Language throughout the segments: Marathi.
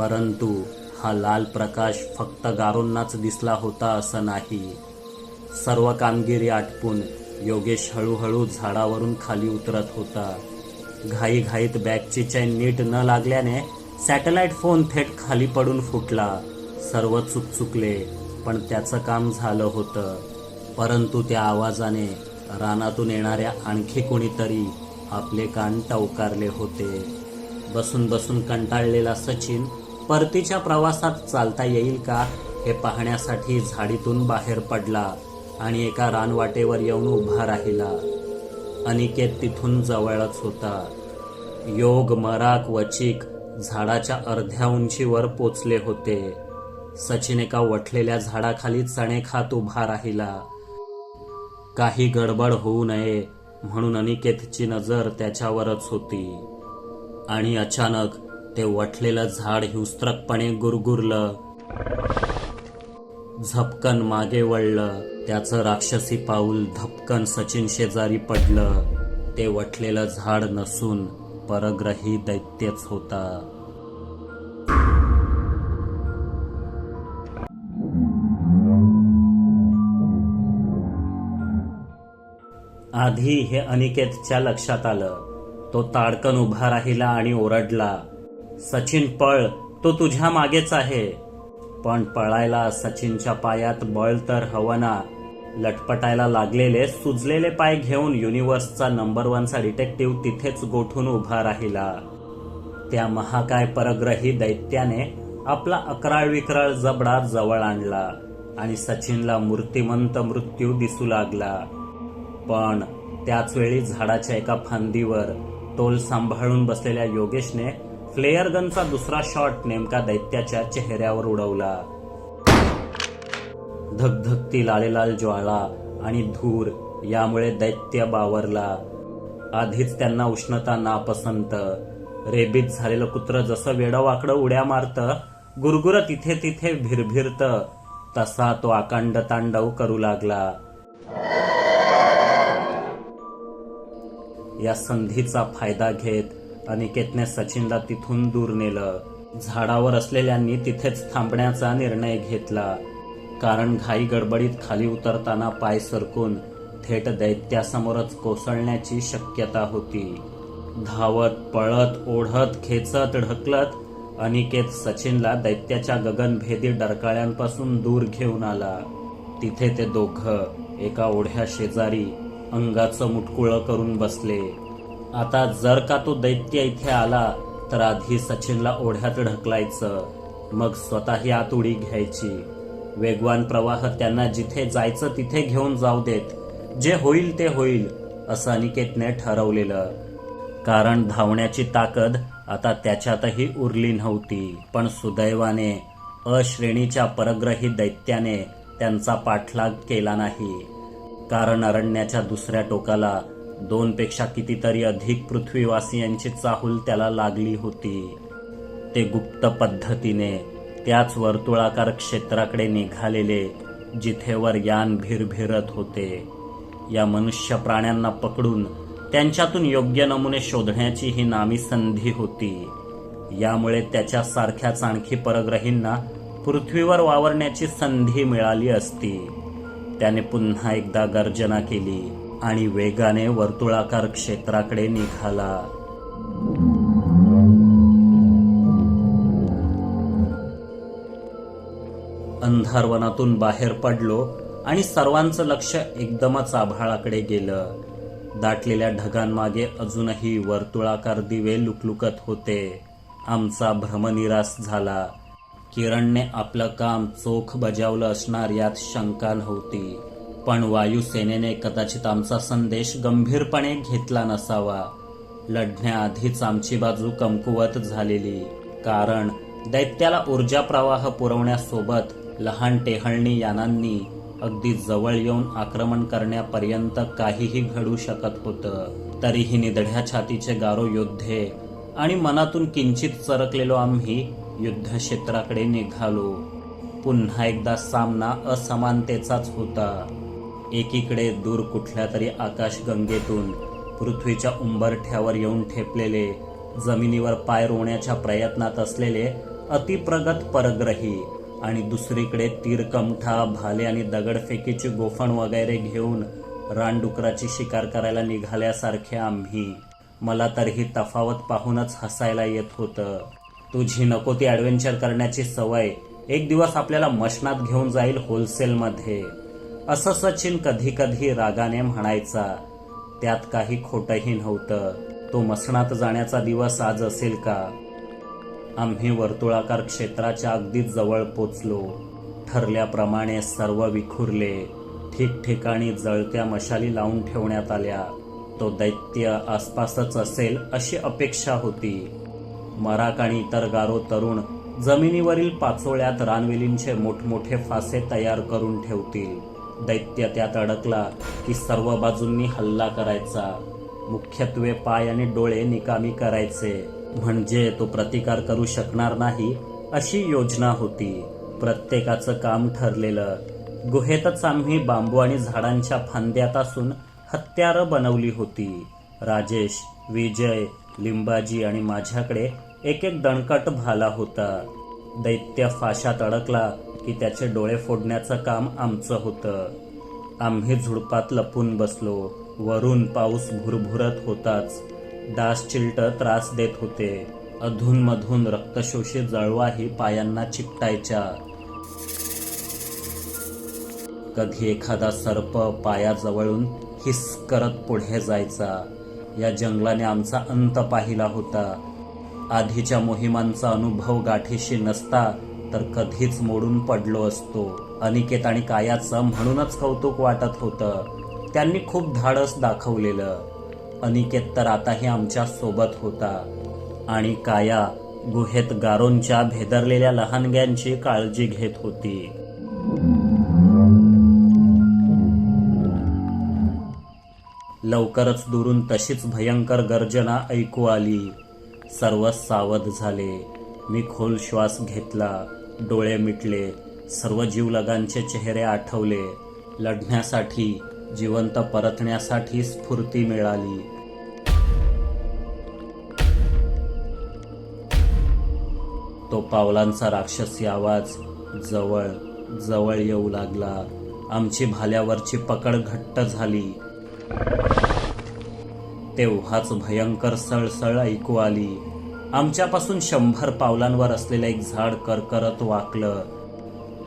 परंतु हा लाल प्रकाश फक्त गारोंनाच दिसला होता असं नाही. सर्व कामगिरी आटपून योगेश हळूहळू झाडावरून खाली उतरत होता. घाईघाईत बॅगची चैन नीट न लागल्याने सॅटेलाइट फोन थेट खाली पडून फुटला. सर्व चुकचुकले पण त्याचं काम झालं होतं. परंतु त्या आवाजाने रानातून येणाऱ्या आणखी कोणीतरी आपले कान टवकारले होते. बसून बसून कंटाळलेला सचिन परतीच्या प्रवासात चालता येईल का हे पाहण्यासाठी झाडीतून बाहेर पडला आणि एका रानवाटेवर येऊन उभा राहिला. अनिकेत तिथून जवळच होता. योग मराक वचिक झाडाच्या अर्ध्या उंचीवर पोचले होते. सचिन एका वठलेल्या झाडाखाली चणे खात उभा राहिला. काही गडबड होऊ नये म्हणून अनिकेतची नजर त्याच्यावरच होती. आणि अचानक ते वठलेलं झाड हिवस्त्रकपणे गुरगुरलं. झपकन मागे वळलं. त्याचं राक्षसी पाऊल धपकन सचिन शेजारी पडलं. ते वठलेलं झाड नसून परग्रही दैत्यच होता. आधी हे अनिकेतच्या लक्षात आलं. तो ताडकन उभा राहिला आणि ओरडला. सचिन पळ तो तुझ्या मागेच आहे. पण पळायला सचिनच्या पायात बळ तर हवना लटपटायला लागलेले सुजलेले पाय घेऊन युनिव्हर्सचा नंबर वनचा डिटेक्टिव्ह तिथेच गोठून उभा राहिला. त्या महाकाय परग्रही दैत्याने आपला अकराळ विक्राळ जबडा जवळ आणला आणि सचिनला मूर्तिमंत मृत्यू दिसू लागला. पण त्याच वेळी झाडाच्या एका फांदीवर तोल सांभाळून बसलेल्या योगेशने फ्लेअर गनचा दुसरा शॉट नेमका दैत्याच्या चेहऱ्यावर उडवला. धगधगती लालेलाल ज्वाळा आणि धूर यामुळे दैत्य बावरला. आधीच त्यांना उष्णता नापसंत. रेबीत झालेलं कुत्र जसं वेडवाकडं उड्या मारतं गुरगुर तिथे तिथे भिरभिरत तसा तो आकांड तांडव करू लागला. या संधीचा फायदा घेत अनिकेतने सचिनला तिथून दूर नेलं. झाडावर असलेल्यांनी तिथेच थांबण्याचा निर्णय घेतला. कारण घाई गडबडीत खाली उतरताना पाय सरकून थेट दैत्यासमोरच कोसळण्याची शक्यता होती. धावत पळत ओढत खेचत ढकलत अनिकेत सचिनला दैत्याच्या गगनभेदी डरकाळ्यांपासून दूर घेऊन आला. तिथे ते दोघं एका ओढ्या शेजारी अंगाचं मुटकुळं करून बसले. आता जर का तो दैत्य इथे आला तर आधी सचिनला ओढ्यात ढकलायचं मग स्वतःही आत उडी घ्यायची. वेगवान प्रवाह त्यांना जिथे जायचं तिथे घेऊन जाऊ देत. जे होईल ते होईल असं अनिकेतने ठरवलेलं. कारण धावण्याची ताकद आता त्याच्यातही उरली नव्हती. पण सुदैवाने अश्रेणीच्या परग्रही दैत्याने त्यांचा पाठलाग केला नाही. कारण अरण्याच्या दुसऱ्या टोकाला दोनपेक्षा कितीतरी अधिक पृथ्वीवासियांची चाहूल त्याला लागली होती. ते गुप्त पद्धतीने त्याच वर्तुळाकार क्षेत्राकडे निघालेले जिथे वर यान भिरभिरत होते. या मनुष्य प्राण्यांना पकडून त्यांच्यातून योग्य नमुने शोधण्याची ही नामी संधी होती. यामुळे त्याच्या सारख्याच आणखी परग्रहींना पृथ्वीवर वावरण्याची संधी मिळाली असती. त्याने पुन्हा एकदा गर्जना केली. आणि वेगाने वर्तुळाकार क्षेत्राकडे निघाला. अंधारवनातून बाहेर पडलो आणि सर्वांचं लक्ष एकदमच आभाळाकडे गेलं. दाटलेल्या ढगांमागे अजूनही वर्तुळाकार दिवे लुकलुकत होते. आमचा भ्रमनिरास झाला. किरणने आपलं काम चोख बजावलं असणार यात शंका नव्हती. पण वायुसेनेने कदाचित आमचा संदेश गंभीरपणे घेतला नसावा. लढण्याआधीच आमची बाजू कमकुवत झालेली. कारण दैत्याला ऊर्जा प्रवाह पुरवण्यासोबत लहान टेहळणी यानांनी अगदी जवळ येऊन आक्रमण करण्यापर्यंत काहीही घडू शकत होतं. तरीही निधड्या छातीचे गारो योद्धे आणि मनातून किंचित चरकलेलो आम्ही युद्धक्षेत्राकडे निघालो. पुन्हा एकदा सामना असमानतेचाच होता. एकीकडे दूर कुठल्या तरी आकाशगंगेतून पृथ्वीच्या उंबरठ्यावर येऊन ठेपलेले जमिनीवर पाय रोवण्याच्या प्रयत्नात असलेले अतिप्रगत परग्रही आणि दुसरीकडे तीरकमठा भाले आणि दगडफेकीची गोफण वगैरे घेऊन रानडुकराची शिकार करायला निघाल्यासारखे आम्ही. मला तर ही तफावत पाहूनच हसायला येत होतं. तुझी नको ती ॲडव्हेंचर करण्याची सवय एक दिवस आपल्याला मशनात घेऊन जाईल होलसेलमध्ये असं सचिन कधी कधी रागाने म्हणायचा त्यात काही खोटंही नव्हतं. तो मसणात जाण्याचा दिवस आज असेल का? आम्ही वर्तुळाकार क्षेत्राच्या अगदी जवळ पोचलो. ठरल्याप्रमाणे सर्व विखुरले. ठिकठिकाणी जळत्या मशाली लावून ठेवण्यात आल्या. तो दैत्य आसपासच असेल अशी अपेक्षा होती. मराक आणि इतर गारो तरुण जमिनीवरील पाचोळ्यात रानवेलींचे मोठमोठे फासे तयार करून ठेवतील. दैत्य त्यात अडकला की सर्व बाजूंनी हल्ला करायचा. मुख्यत्वे पाय आणि डोळे निकामी करायचे. म्हणजे तो प्रतिकार करू शकणार नाही अशी योजना होती. प्रत्येकाचं काम ठरलेलं. गुहेतच आम्ही बांबू आणि झाडांच्या फांद्यात असून हत्यारं बनवली होती. राजेश विजय लिंबाजी आणि माझ्याकडे एक एक दणकट भाला होता. दैत्य फाशात अडकला की त्याचे डोळे फोडण्याचं काम आमचं होतं. आम्ही झुडपात लपून बसलो. वरून पाऊस भुरभुरत होताच. डास चिलट त्रास देत होते. अधूनमधून रक्तशोषित जळवाही पायांना चिकटायच्या. कधी एखादा सर्प पायाजवळून हिस करत पुढे जायचा. या जंगलाने आमचा अंत पाहिला होता. आधीच्या मोहिमांचा अनुभव गाठीशी नसता तर कधीच मोडून पडलो असतो. अनिकेत आणि कायाचं म्हणूनच कौतुक वाटत होतं. त्यांनी खूप धाडस दाखवलेलं. अनिकेत तर आताही आमच्यासोबत होता. आणि काया गुहेत गारोंच्या भेदरलेल्या लहानग्यांची काळजी घेत होती. लवकरच दुरून तशीच भयंकर गर्जना ऐकू आली. सर्व सावध झाले. मी खोल श्वास घेतला. डोळे मिटले सर्व जीवलगांचे चेहरे आठवले. लढण्यासाठी जिवंत परतण्यासाठी स्फूर्ती मिळाली. तो पावलांचा राक्षसी आवाज जवळ जवळ येऊ लागला. आमची भाल्यावरची पकड घट्ट झाली. तेव्हाच भयंकर सळसळ ऐकू आली. आमच्यापासून शंभर पावलांवर असलेलं एक झाड करकरत वाकलं.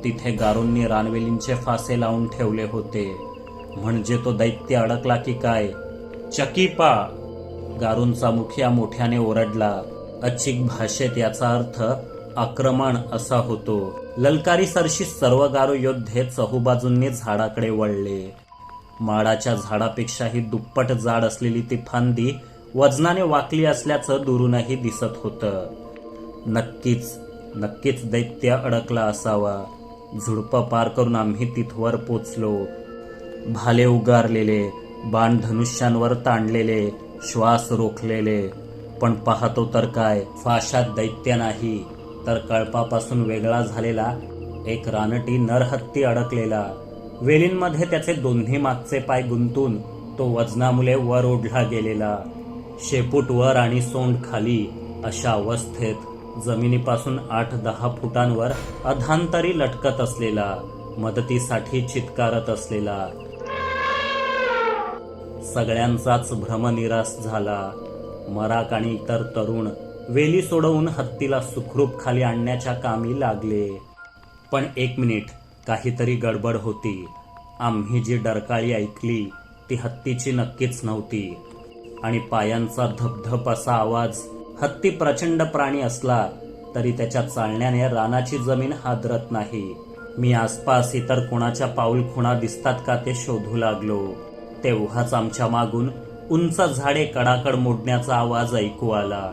तिथे गारूंनी रानवेलींचे फासे लावून ठेवले होते. म्हणजे तो दैत्य अडकला की काय? चकीपा गारूंचा मुखिया मोठ्याने ओरडला. अचिक भाषेत याचा अर्थ आक्रमण असा होतो. ललकारी सरशी सर्व गारू योद्धे चहूबाजूंनी झाडाकडे वळले. माडाच्या झाडापेक्षाही दुप्पट जाड असलेली ती फांदी वजनाने वाकली असल्याचं दुरूनही दिसत होतं. नक्कीच नक्कीच दैत्य अडकला असावा. झुडपं पार करून आम्ही तिथवर पोचलो. भाले उगारलेले बाण धनुष्यांवर ताणलेले श्वास रोखलेले. पण पाहतो तर काय फाशात दैत्य नाही तर कळपापासून वेगळा झालेला एक रानटी नरहत्ती अडकलेला. वेलींमध्ये त्याचे दोन्ही मागचे पाय गुंतून तो वजनामुळे वर ओढला गेलेला. शेपूट वर आणि सोंड खाली अशा अवस्थेत जमिनीपासून आठ दहा फुटांवर अधांतरी लटकत असलेला मदतीसाठी चित्कारत असलेला. सगळ्यांचाच भ्रमनिरास झाला. मराक आणि इतर तरुण वेली सोडवून हत्तीला सुखरूप खाली आणण्याच्या कामी लागले. पण एक मिनिट काहीतरी गडबड होती. आम्ही जी डरकाळी ऐकली ती हत्तीची नक्कीच नव्हती. आणि पायांचा धपधप असा आवाज हत्ती प्रचंड प्राणी असला तरी त्याच्या चालण्याने रानाची जमीन हादरत नाही. मी आसपास इतर कोणाच्या पाऊल खुणा दिसतात का ते शोधू लागलो. तेव्हाच आमच्या मागून उंच झाडे कडाकड मोडण्याचा आवाज ऐकू आला.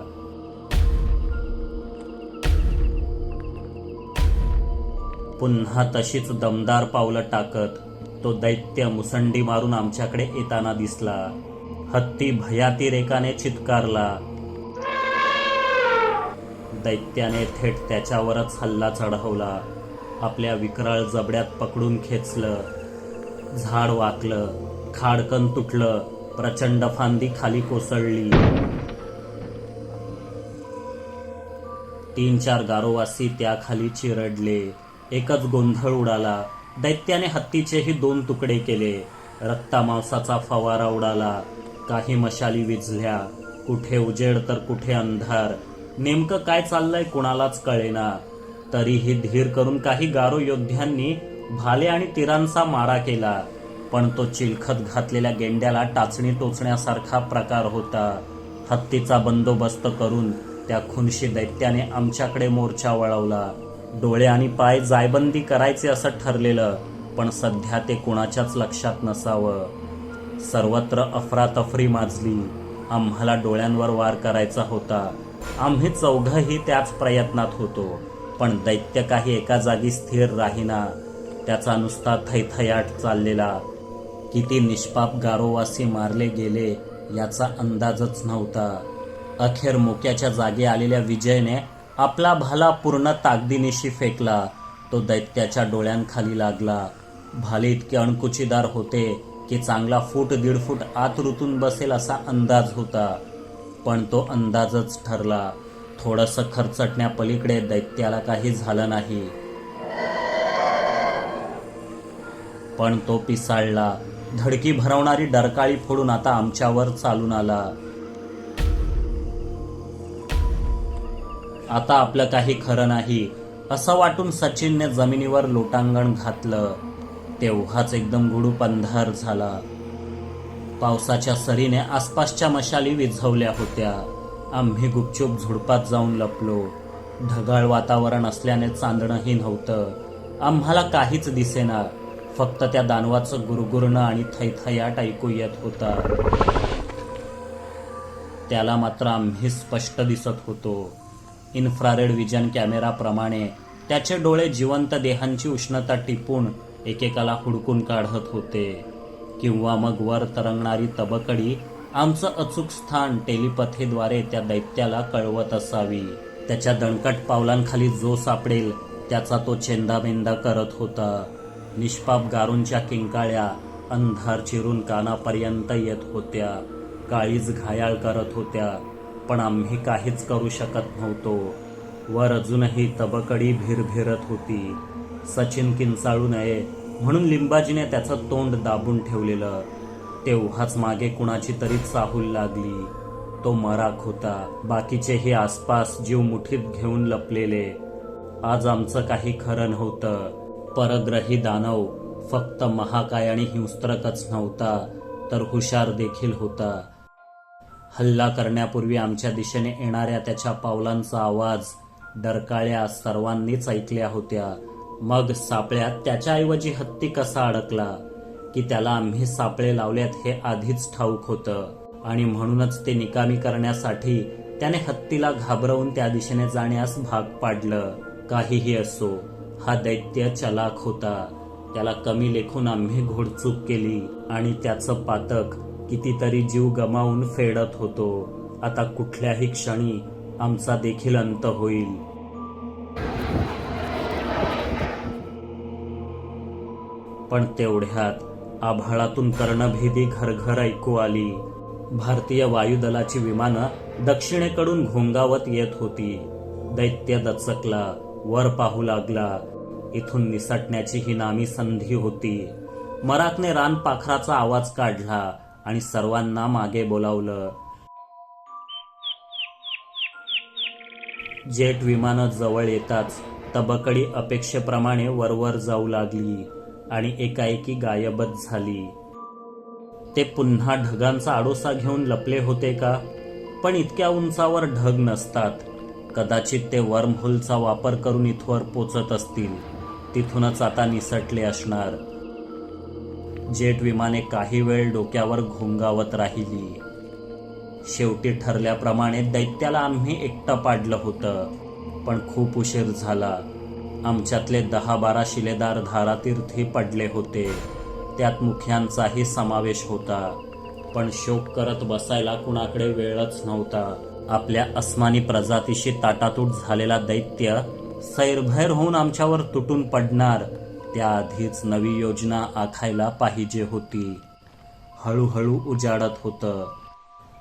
पुन्हा तशीच दमदार पावलं टाकत तो दैत्य मुसंडी मारून आमच्याकडे येताना दिसला. हत्ती भयातिरेकाने चित्कारला. दैत्याने थेट त्याच्यावरच हल्ला चढवला. आपल्या विकराळ जबड्यात पकडून खेचलं. झाड वाकलं. खाडकन तुटलं. प्रचंड फांदी खाली कोसळली. तीन चार गारोवासी त्याखाली चिरडले. एकच गोंधळ उडाला. दैत्याने हत्तीचेही दोन तुकडे केले. रक्ता मांसाचा फवारा उडाला. काही मशाली विझल्या. कुठे उजेड तर कुठे अंधार. नेमकं काय चाललंय कुणालाच कळेना. तरीही धीर करून काही गारो योद्ध्यांनी भाले आणि तिरांचा मारा केला. पण तो चिलखत घातलेल्या गेंड्याला टाचणी टोचण्यासारखा प्रकार होता. हत्तीचा बंदोबस्त करून त्या खुनशी दैत्याने आमच्याकडे मोर्चा वळवला. डोळे आणि पाय जायबंदी करायचे असं ठरलेलं पण सध्या ते कुणाच्याच लक्षात नसावं. सर्वत्र अफरातफरी माजली. आम्हाला डोळ्यांवर वार करायचा होता. आम्ही चौघंही त्याच प्रयत्नात होतो. पण दैत्य काही एका जागी स्थिर राहीना. त्याचा नुसता थैथयाट चाललेला. किती निष्पाप गारोवासी मारले गेले याचा अंदाजच नव्हता. अखेर मोक्याच्या जागी आलेल्या विजयने आपला भाला पूर्ण ताकदीनिशी फेकला. तो दैत्याच्या डोळ्यांखाली लागला. भाले इतके अणकुचीदार होते. की चांगला फूट दीड फूट आत रुतून बसेल असा अंदाज होता. पण तो अंदाजच ठरला. थोडंसं खरचटण्यापलीकडे दैत्याला काही झालं नाही. पण तो पिसाळला. धडकी भरवणारी डरकाळी फोडून आता आमच्यावर चालून आला. आता आपलं काही खरं नाही असं वाटून सचिनने जमिनीवर लोटांगण घातलं. तेव्हाच एकदम गुडूप अंधार झाला. पावसाच्या सरीने आसपासच्या मशाली विझवल्या होत्या. आम्ही गुपचूप झुडपात जाऊन लपलो. ढगाळ वातावरण असल्याने चांदणंही नव्हतं. आम्हाला काहीच दिसेना. फक्त त्या दानवाचं गुरगुरणं आणि थैथयाट ऐकू येत होता. त्याला मात्र आम्ही स्पष्ट दिसत होतो. इन्फ्रारेड विजन कॅमेराप्रमाणे त्याचे डोळे जिवंत देहांची उष्णता टिपून एकेकाला हुडकून काढत होते. किंवा मग वर तरंगणारी तबकडी आमचं अचूक स्थान टेलिपथेद्वारे त्या दैत्याला कळवत असावी. त्याच्या दणकट पावलांखाली जो सापडेल त्याचा तो चेंदामेंदा करत होता. निष्पाप गारूंच्या किंकाळ्या अंधार चिरून कानापर्यंत येत होत्या. काळीज घायाळ करत होत्या. पण आम्ही काहीच करू शकत नव्हतो. वर अजूनही तबकडी भिरभिरत होती. सचिन किंचाळू नये म्हणून लिंबाजीने त्याचं तोंड दाबून ठेवलेलं. तेव्हाच मागे कुणाची तरी चाहूल लागली. तो मराक होता. बाकीचेही आसपास जीव मुठीत घेऊन लपलेले. आज आमचं काही खरं नव्हतं. परग्रही दानव फक्त महाकाय आणि हिंस्त्रकच नव्हता तर हुशार देखील होता. हल्ला करण्यापूर्वी आमच्या दिशेने येणाऱ्या त्याच्या पावलांचा आवाज डरकाळ्या सर्वांनीच ऐकल्या होत्या. मग सापळ्यात त्याच्याऐवजी हत्ती कसा अडकला? की त्याला आम्ही सापळे लावल्यात हे आधीच ठाऊक होतं. आणि म्हणूनच ते निकामी करण्यासाठी त्याने हत्तीला घाबरवून त्या दिशेने जाण्यास भाग पाडलं. काहीही असो हा दैत्य चलाक होता. त्याला कमी लेखून आम्ही घोडचूक केली आणि त्याचं पातक कितीतरी जीव गमावून फेडत होतो. आता कुठल्याही क्षणी आमचा देखील अंत होईल. पण तेवढ्यात आभाळातून कर्णभेदी घरघर ऐकू आली. भारतीय वायुदलाची विमानं दक्षिणेकडून घोंगावत येत होती. दैत्य दचकला वर पाहू लागला. इथून निसटण्याची ही नामी संधी होती. मराकने रानपाखराचा आवाज काढला आणि सर्वांना मागे बोलावलं. जेट विमानं जवळ येताच तबकडी अपेक्षेप्रमाणे वरवर जाऊ लागली. आणि एकाएकी गायबच झाली. ते पुन्हा ढगांचा आडोसा घेऊन लपले होते का? पण इतक्या उंचावर ढग नसतात. कदाचित ते वर्महोलचा वापर करून इथवर पोचत असतील. तिथूनच आता निसटले असणार. जेट विमाने काही वेळ डोक्यावर घोंगावत राहिली. शेवटी ठरल्याप्रमाणे दैत्याला आम्ही एकटं पाडलं होतं. पण खूप उशीर झाला. आमच्यातले दहा बारा शिलेदार धारातीर्थी पडले होते. त्यात मुख्यांचाही समावेश होता. पण शोक करत बसायला कुणाकडे वेळच नव्हता. आपल्या अस्मानी प्रजातीशी ताटातूट झालेला दैत्य सैरभैर होऊन आमच्यावर तुटून पडणार. त्याआधीच नवी योजना आखायला पाहिजे होती. हळूहळू उजाडत होतं.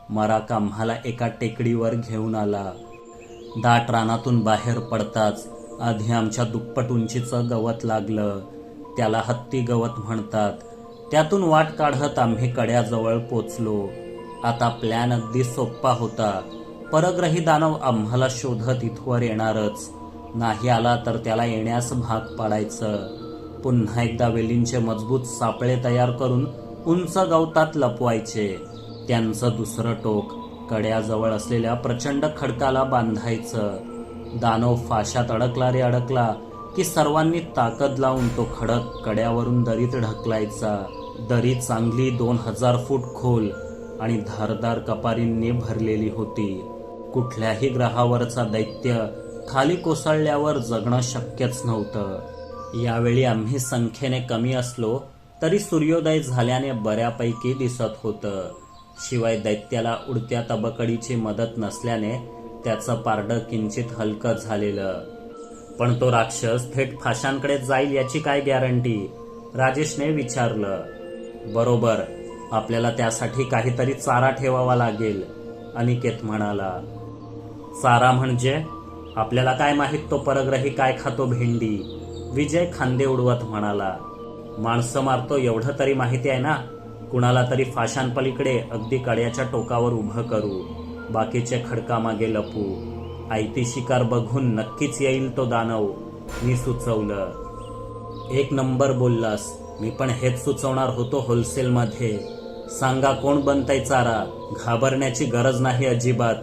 मराक आम्हाला एका टेकडीवर घेऊन आला. दाट रानातून बाहेर पडताच आधी आमच्या दुप्पट उंचीचं गवत लागलं. त्याला हत्ती गवत म्हणतात. त्यातून वाट काढत आम्ही कड्याजवळ पोचलो. आता प्लॅन अगदी सोप्पा होता. परग्रही दानव आम्हाला शोधत इथवर येणारच. नाही आला तर त्याला येण्यास भाग पाडायचं. पुन्हा एकदा वेलींचे मजबूत सापळे तयार करून उंच गवतात लपवायचे. त्यांचं दुसरं टोक कड्याजवळ असलेल्या प्रचंड खडकाला बांधायचं. दानव फाशात अडकला रे अडकला की सर्वांनी ताकद लावून तो खडक कड्यावरून दरीत ढकलायचा. दरी चांगली दोन हजार फूट खोल आणि धारदार कपारींनी भरलेली होती. कुठल्याही ग्रहावरचा दैत्य खाली कोसळल्यावर जगणं शक्यच नव्हतं. यावेळी आम्ही संख्येने कमी असलो तरी सूर्योदय झाल्याने बऱ्यापैकी दिसत होतं. शिवाय दैत्याला उडत्या तबकडीची मदत नसल्याने त्याचं पारडं किंचित हलकं झालेलं. पण तो राक्षस थेट फाशांकडे जाईल याची काय गॅरंटी? राजेशने विचारलं. बरोबर आपल्याला त्यासाठी काहीतरी चारा ठेवावा लागेल अनिकेत म्हणाला. चारा म्हणजे? आपल्याला काय माहीत तो परग्रही काय खातो भेंडी? विजय खांदे उडवत म्हणाला. माणसं मारतो एवढं तरी माहिती आहे ना? कुणाला तरी फाशांपलीकडे अगदी कड्याच्या टोकावर उभं करू. बाकीच्या खडकामागे लपू. आयती शिकार बघून नक्कीच येईल तो दानव. मी सुचवलं. एक नंबर बोललास. मी पण हेच सुचवणार होतो होलसेलमध्ये. सांगा कोण बनताय चारा? घाबरण्याची गरज नाही अजिबात.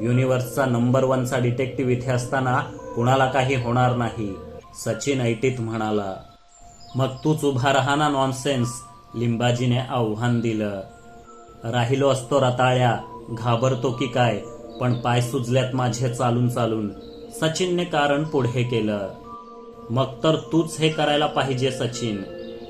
युनिव्हर्सचा नंबर वनचा डिटेक्टिव्ह इथे असताना कुणाला काही होणार नाही. सचिन ऐटीत म्हणाला. मग तूच उभा राहा ना नॉनसेन्स लिंबाजीने आव्हान दिलं. राहिलो असतो रताळ्या. घाबरतो की काय? पण पाय सुजल्यात माझे चालून चालून. सचिनने कारण पुढे केलं. मग तर तूच हे करायला पाहिजे सचिन.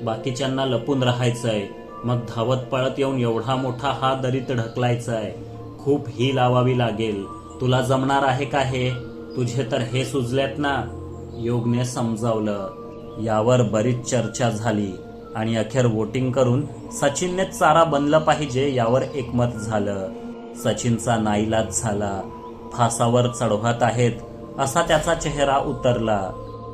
बाकीच्यांना लपून राहायचंय. मग धावत पळत येऊन एवढा मोठा हा दरीत ढकलायचाय. खूप ही लावावी लागेल. तुला जमणार आहे का हे? तुझे तर हे सुजल्यात ना? योगने समजावलं. यावर बरीच चर्चा झाली. आणि अखेर वोटिंग करून सचिनने चारा बनलं पाहिजे यावर एकमत झालं. सचिनचा नाईलाज झाला. फासावर चढवत आहेत असा त्याचा चेहरा उतरला.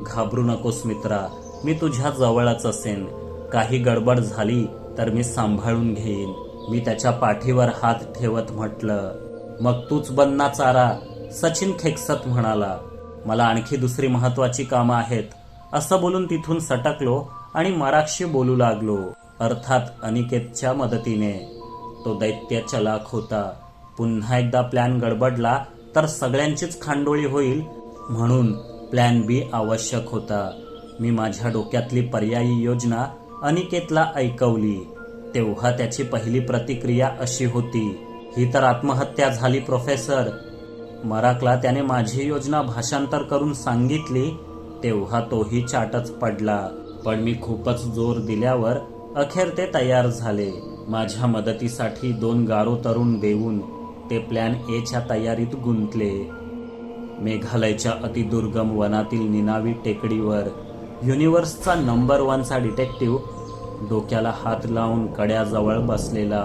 घाबरू नकोस मित्रा मी तुझ्या जवळच असेन. काही गडबड झाली तर मी सांभाळून घेईन. मी त्याच्या पाठीवर हात ठेवत म्हटलं मग तूच बनना चारा सचिन खेकसत म्हणाला. मला आणखी दुसरी महत्वाची कामं आहेत. असं बोलून तिथून सटकलो आणि मराक्षी बोलू लागलो. अर्थात अनिकेतच्या मदतीने. तो दैत्य चलाख होता. पुन्हा एकदा प्लॅन गडबडला तर सगळ्यांचीच खांडोळी होईल म्हणून प्लॅन बी आवश्यक होता. मी माझ्या डोक्यातली पर्यायी योजना अनिकेतला ऐकवली. तेव्हा त्याची पहिली प्रतिक्रिया अशी होती ही तर आत्महत्या झाली प्रोफेसर मराकला त्याने माझी योजना भाषांतर करून सांगितली तेव्हा तोही चाटच पडला. पण मी खूपच जोर दिल्यावर अखेर ते तयार झाले. माझ्या मदतीसाठी दोन गारो तरुण देऊन ते प्लॅन एच्या तयारीत गुंतले. मेघालयच्या अतिदुर्गम वनातील निनावी टेकडीवर युनिव्हर्सचा नंबर वनचा डिटेक्टिव्ह डोक्याला हात लावून कड्याजवळ बसलेला.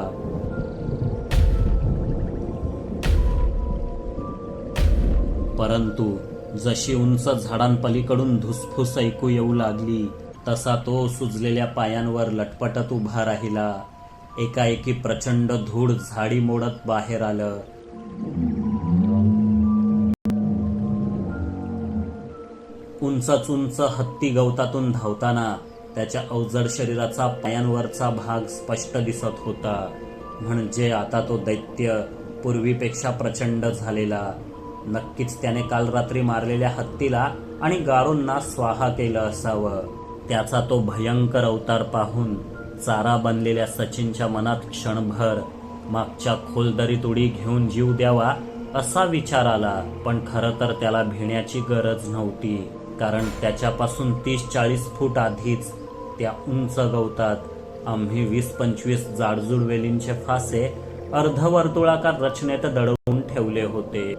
परंतु जशी उंच झाडांपलीकडून धुसफूस ऐकू येऊ लागली तसा तो सुजलेल्या पायांवर लटपटत उभा राहिला. एकाएकी प्रचंड धूळ झाडी मोडत बाहेर आलं. उंचच उंच हत्ती गवतातून धावताना त्याच्या अवजड शरीराचा पायांवरचा भाग स्पष्ट दिसत होता. म्हणजे आता तो दैत्य पूर्वीपेक्षा प्रचंड झालेला. नक्कीच त्याने काल रात्री मारलेल्या हत्तीला आणि गारोंना स्वाहा केलं असावं. त्याचा तो भयंकर अवतार पाहून चारा बनलेल्या सचिनच्या मनात क्षणभर मागच्या खोलदरीत उडी घेऊन जीव द्यावा असा विचार आला पण खरं तर त्याला भिण्याची गरज नव्हती कारण त्याच्यापासून तीस चाळीस फूट आधीच त्या उंच गवतात. आम्ही वीस पंचवीस जाडजूड वेलींचे फासे अर्धवर्तुळाकार रचनेत दडवून ठेवले होते.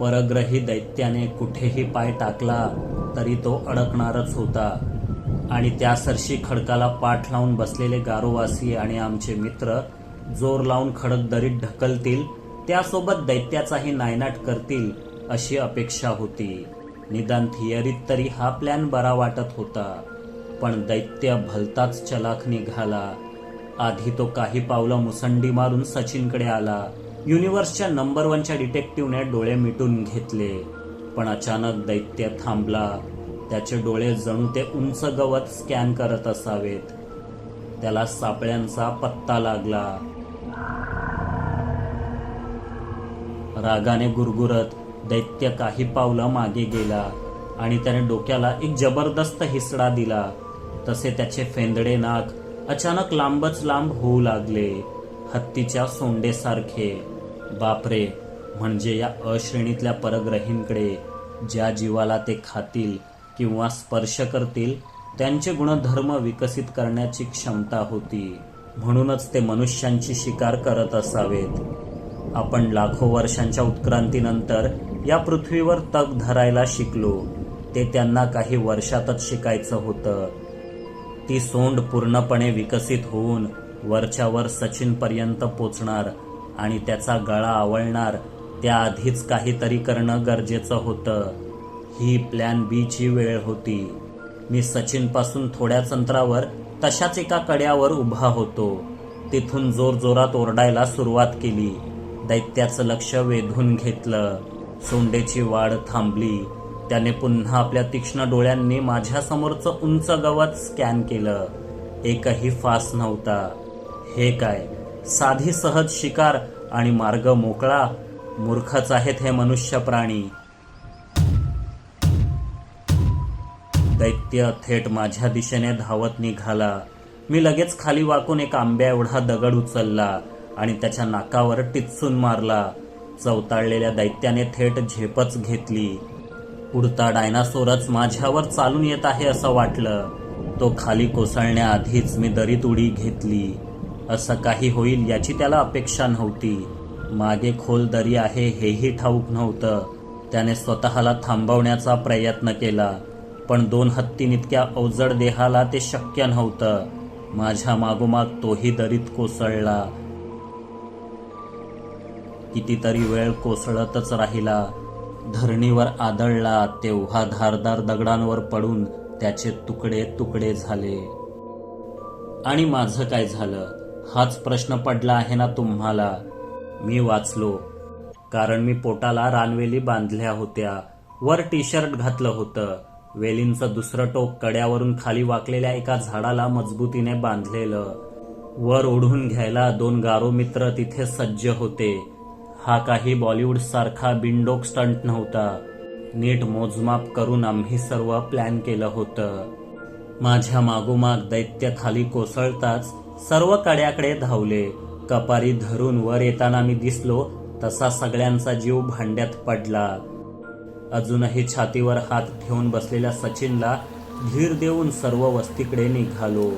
परग्रही दैत्याने कुठेही पाय टाकला तरी तो अडकणारच होता. आणि त्या सरशी खडकाला पाठ लावून बसलेले गारोवासी आणि आमचे मित्र जोर लावून खडक दरीत ढकलतील त्यासोबत दैत्याचाही नायनाट करतील अशी अपेक्षा होती. निदान थिअरीत तरी हा प्लॅन बरा वाटत होता पण दैत्य भलताच चलाख निघाला. आधी तो काही पावलं मुसंडी मारून सचिनकडे आला. युनिव्हर्सच्या नंबर वनच्या डिटेक्टिव्हने डोळे मिटून घेतले पण अचानक दैत्य थांबला. त्याचे डोळे जणू ते उंच गवत स्कॅन करत असावेत. त्याला सापळ्यांचा पत्ता लागला. रागाने गुरगुरत दैत्य काही पावलं मागे गेला आणि त्याने डोक्याला एक जबरदस्त हिसडा दिला. तसे त्याचे फेंदडे नाक अचानक लांबच लांब होऊ लागले हत्तीच्या सोंडेसारखे. बापरे म्हणजे या अश्रेणीतल्या परग्रहींकडे ज्या जीवाला ते खातील किंवा स्पर्श करतील त्यांचे गुणधर्म विकसित करण्याची क्षमता होती. म्हणूनच ते मनुष्यांची शिकार करत असावेत. आपण लाखो वर्षांच्या उत्क्रांतीनंतर या पृथ्वीवर तग धरायला शिकलो. ते त्यांना काही वर्षातच शिकायचं होतं. ती सोंड पूर्णपणे विकसित होऊन वरच्यावर सचिनपर्यंत पोचणार आणि त्याचा गळा आवळणार त्याआधीच काहीतरी करणं गरजेचं होतं. ही प्लॅन बीची वेळ होती. मी सचिनपासून थोड्याच अंतरावर तशाच एका कड्यावर उभा होतो. तिथून जोरजोरात ओरडायला सुरुवात केली. दैत्याचं लक्ष वेधून घेतलं. सोंडेची वाढ थांबली. त्याने पुन्हा आपल्या तीक्ष्ण डोळ्यांनी माझ्यासमोरचं उंच गवत स्कॅन केलं. एकही फास नव्हता. हे काय? साधी सहज शिकार आणि मार्ग मोकळा? मूर्खच आहेत हे मनुष्य प्राणी दैत्य थेट माझ्या दिशेने धावत निघाला. मी लगेच खाली वाकून एक आंब्या एवढा दगड उचलला आणि त्याच्या नाकावर टिचून मारला. चवताळलेल्या दैत्याने थेट झेपच घेतली. उडता डायनासोरच माझ्यावर चालून येत आहे असं वाटलं. तो खाली कोसळण्याआधीच मी दरीत उडी घेतली. असं काही होईल याची त्याला अपेक्षा नव्हती. मागे खोल दरी आहे हेही ठाऊक नव्हतं. त्याने स्वतःला थांबवण्याचा प्रयत्न केला. पण दोन हत्तीन इतक्या अवजड देहाला ते शक्य नव्हतं. माझ्या मागोमाग तोही दरीत कोसळला. कितीतरी वेळ कोसळतच राहिला. धरणीवर आदळला तेव्हा धारदार दगडांवर पडून त्याचे तुकडे तुकडे झाले. आणि माझं काय झालं? हाच प्रश्न पडला आहे ना तुम्हाला? मी वाचलो. कारण मी पोटाला रानवेली बांधल्या होत्या. वर टी शर्ट घातलं होतं. वेलींचं दुसरं टोक कड्यावरून खाली वाकलेल्या एका झाडाला मजबूतीने बांधलेलं. वर ओढून घ्यायला दोन गारो मित्र तिथे सज्ज होते. हा काही बॉलिवूड सारखा बिंडोक स्टंट नव्हता. नीट मोजमाप करून आम्ही सर्व प्लॅन केलं होतं. माझ्या मागोमाग दैत्य खाली कोसळताच सर्व कड्याकडे धावले. कपारी धरून वर येताना मी दिसलो तसा सगळ्यांचा जीव भांड्यात पडला. अजूनही छातीवर हात ठेवून बसलेल्या सचिनला धीर देऊन सर्व वस्तीकडे निघालो.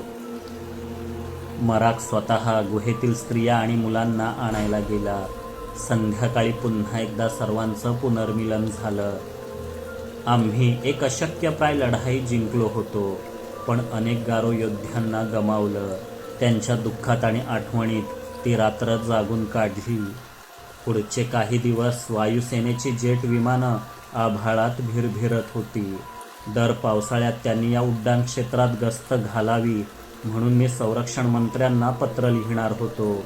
मराक स्वतः गुहेतील स्त्रिया आणि मुलांना आणायला गेला. संध्याकाळी पुन्हा एकदा सर्वांचं पुनर्मिलन झालं. आम्ही एक अशक्यप्राय लढाई जिंकलो होतो पण अनेक गारो योद्ध्यांना गमावलं. त्यांच्या दुःखात आणि आठवणीत ती रात्र जागून काढली. पुढचे काही दिवस वायुसेनेची जेट विमानं आभाळात भिरभिरत होती. दर पावसाळ्यात त्यांनी या उड्डाण क्षेत्रात गस्त घालावी म्हणून मी संरक्षण मंत्र्यांना पत्र लिहिणार होतो.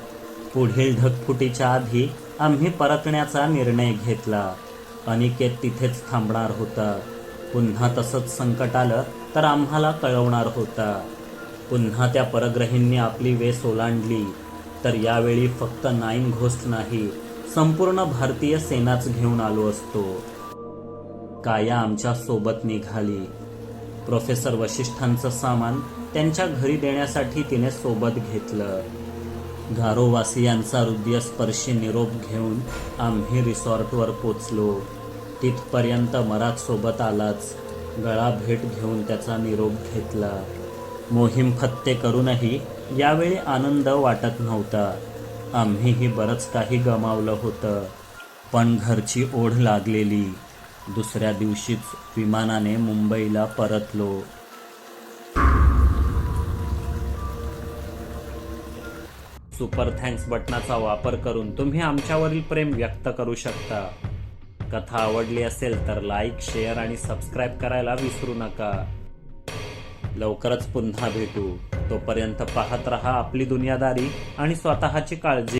पुढील ढगफुटीच्या आधी आम्ही परतण्याचा निर्णय घेतला. अनिकेत तिथेच थांबणार होता. पुन्हा तसंच संकट आलं तर आम्हाला कळवणार होता. पुन्हा त्या परग्रहींनी आपली वेस ओलांडली. तर यावेळी फक्त नाईन घोस्ट नाही संपूर्ण भारतीय सेनाच घेऊन आलो असतो. काया आमच्यासोबत निघाली. प्रोफेसर वशिष्ठांचं सामान त्यांच्या घरी देण्यासाठी तिने सोबत घेतलं. गारोवासियांचा हृदयस्पर्शी निरोप घेऊन आम्ही रिसॉर्टवर पोचलो. तिथपर्यंत मराठ सोबत आलाच. गळा भेट घेऊन त्याचा निरोप घेतला. मोहीम फत्ते करूनही यावेळी आनंद वाटत नव्हता. आम्हीही बरंच काही गमावलं होतं. पण घरची ओढ लागलेली. दुसऱ्या दिवशीच विमानाने मुंबईला परतलो. सुपर थँक्स बटनाचा वापर करून तुम्ही आमच्यावरील प्रेम व्यक्त करू शकता. कथा आवडली असेल तर लाईक शेअर आणि सबस्क्राईब करायला विसरू नका. लवकरच पुन्हा भेटू. तोपर्यंत पाहत रहा आपली दुनियादारी आणि स्वतःची काळजी.